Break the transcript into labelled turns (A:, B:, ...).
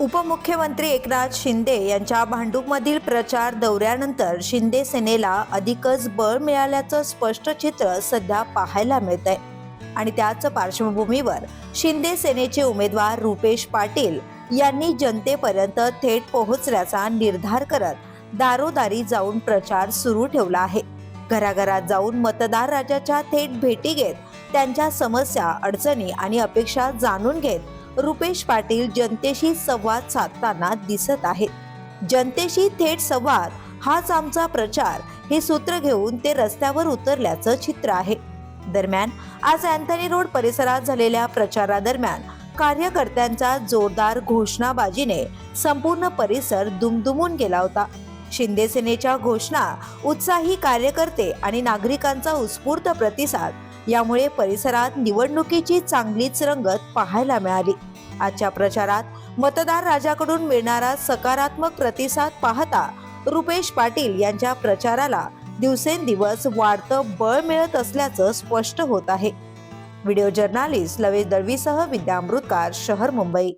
A: उपमुख्यमंत्री एकनाथ शिंदे यांच्या भांडूपमधील प्रचार दौऱ्यानंतर शिंदे सेनेला अधिकच बळ मिळाल्याचं स्पष्ट चित्र सध्या पाहायला मिळत आहे आणि त्याच पार्श्वभूमीवर शिंदे सेनेचे उमेदवार रुपेश पाटील यांनी जनतेपर्यंत थेट पोहोचण्याचा निर्धार करत दारोदारी जाऊन प्रचार सुरू ठेवला आहे. घराघरात जाऊन मतदार राजाच्या थेट भेटी घेत त्यांच्या समस्या अडचणी आणि अपेक्षा जाणून घेत रुपेश पाटील जनतेशी संवाद साधताना दिसत आहेत. जनतेशी थेट संवाद हाच आमचा प्रचार हे सूत्र घेऊन ते रस्त्यावर उतरल्याचं चित्र आहे. दरम्यान आज अँथनी रोड परिसरात झालेल्या प्रचारादरम्यान कार्यकर्त्यांचा जोरदार घोषणाबाजीने संपूर्ण परिसर दुमदुमून गेला होता. शिंदे सेनेच्या घोषणा उत्साही कार्यकर्ते आणि नागरिकांचा उत्स्फूर्त प्रतिसाद यामुळे परिसरात निवडणुकीची चांगलीच रंगत पाहायला मिळाली. आजच्या प्रचारात मतदार राजाकडून मिळणारा सकारात्मक प्रतिसाद पाहता रुपेश पाटील यांच्या प्रचाराला दिवसेंदिवस वाढतं बळ मिळत असल्याचं स्पष्ट होत आहे. व्हिडिओ जर्नालिस्ट लवेश दळवीसह विद्यामृतकार शहर मुंबई.